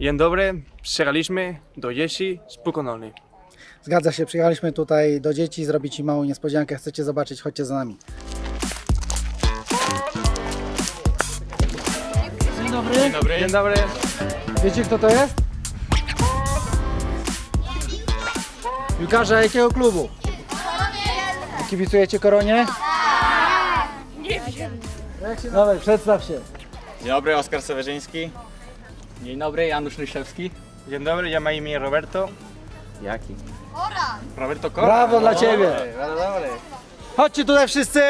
Dzień dobry, przyjechaliśmy do Jesi z Pukonolny. Zgadza się, przyjechaliśmy tutaj do dzieci zrobić im małą niespodziankę. Chcecie zobaczyć, chodźcie za nami. Dzień dobry. Dzień dobry. Dzień dobry. Wiecie kto to jest? Piłkarze jakiego klubu? Kibicujecie Koronie? Nie wiem. Dawaj, przedstaw się. Dzień dobry, Oskar Sewerzyński. Dzień dobry, Janusz Ryszewski. Dzień dobry, ja mam imię Roberto. Jaki? Roberto Cor. Brawo dla Ciebie. Bardzo dobry. Chodźcie tutaj wszyscy.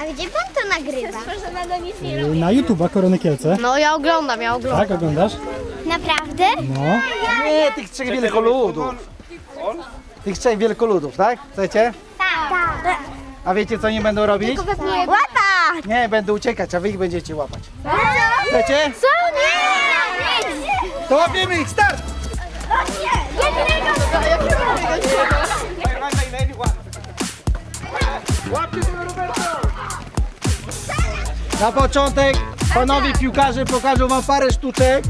A gdzie pan to nagrywa? Na YouTube'a Korony Kielce. No ja oglądam, ja oglądam. Tak, oglądasz? Naprawdę? No. Nie, tych trzech wielkoludów. Tych trzech wielkoludów, tak? Chcecie? Tak. A wiecie co nie będą robić? Łapa! Nie, będą uciekać, a wy ich będziecie łapać. Chcecie? Co? To łapiemy ich, start! Na początek panowie piłkarze pokażą wam parę sztuczek.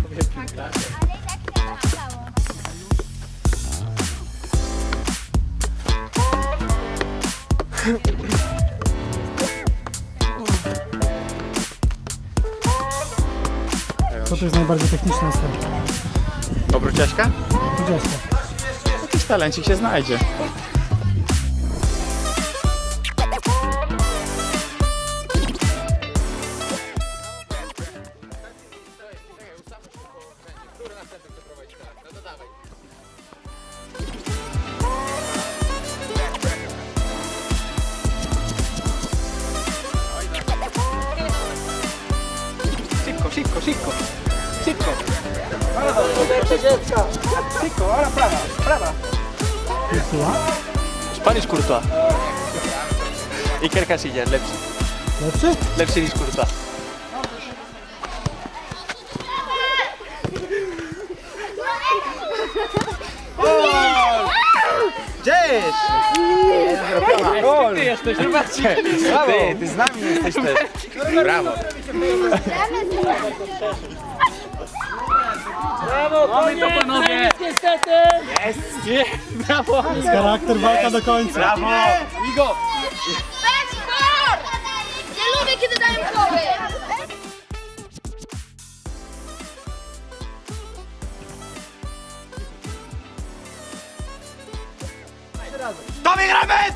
Co to jest najbardziej techniczna sferka? Obróciaśka? Widziałeś Jakiś talencik się znajdzie. Szybko, szybko, szybko. Szybko. dziecka. Szybko, ahora prawa, prawa. Spanish Courtois. Iker Casillas, lepszy. Lepszy? Lepszy niż Courtois. Cześć! Ty jesteś, zobaczcie. Ty, ty z nami jesteś też. Brawo. Mamy to panowie! Jest charakter, walka do końca. Brawo! Igo! Ja lubię, kiedy dają koły! To wygra mecz!